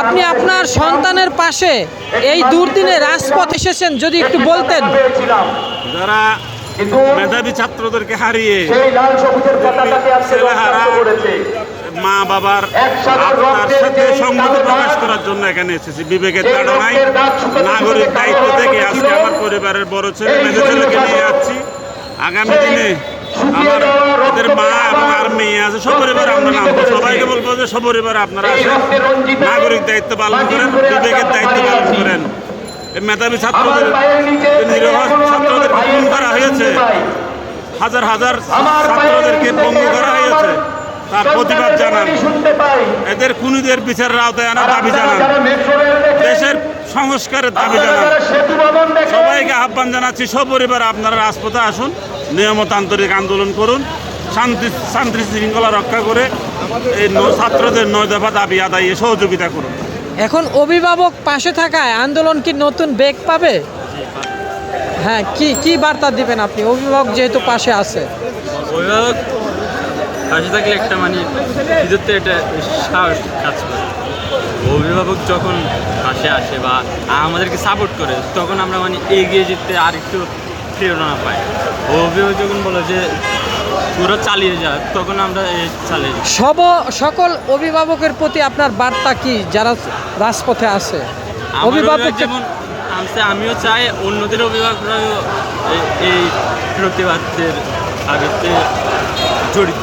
আপনি আপনার সন্তানের পাশে এই দুর্দিনে রাজপথ এসেছেন যদি একটু বলতেন। যারা মেধাবী ছাত্রদেরকে হারিয়ে ছেলেহারা মা বাবার আত্মার সাথে সংগতি প্রকাশ করার জন্য এখানে এসেছি। বিবেকের তাড়নায় নাগরিক দায়িত্ব থেকে আজকে আমার পরিবারের বড় ছেলে মেজো ছেলেকে নিয়ে যাচ্ছি। আগামী দিনে আমার মা সপরিবার আমরা নামবো। সবাইকে বলব যে সপরিবার আপনারা আসেন। নাগরিক দায়িত্ব পালন করেন বিবেকের দায়িত্ব পালন করেন। মেধাবী ছাত্রদের নিরহ ছাত্রদের খুন করা হয়েছে হাজার হাজার ছাত্রদেরকে পঙ্গু করা হয়েছে। তার প্রতিবাদ জানান। এদের খুনিদের বিচারের আওতায় আনার দাবি জানান। দেশের সংস্কারের দাবি জানান। সবাইকে আহ্বান জানাচ্ছি সপরিবার আপনারা রাজপথে আসুন নিয়মতান্ত্রিক আন্দোলন করুন। শান্তি শান্তি শৃঙ্খলা রক্ষা করে এই ন- ছাত্রদের নয় দফা দাবি আদায়ে সহযোগিতা করুন। এখন অভিভাবক পাশে থাকায় আন্দোলন কি নতুন বেগ পাবে? হ্যাঁ কি কি বার্তা দিবেন আপনি? অভিভাবক যেহেতু পাশে আছে। অভিভাবক পাশে থাকলে একটা মানে ভিতরতে একটা সাহস কাজ করে। অভিভাবক যখন পাশে আসে বা আমাদেরকে সাপোর্ট করে তখন আমরা মানে এগিয়ে যেতে আর একটু প্রেরণা পাই অভিভাবক যখন বলে যে পুরো চালিয়ে যা তখন আমরা এই চালিয়ে সব সকল অভিভাবকের প্রতি আপনার বার্তা কি যারা রাজপথে আছে? অভিভাবক যেমন আমিও চাই অন্যদের অভিভাবকরা এই- প্রতিবাদের আগেতে জড়িত।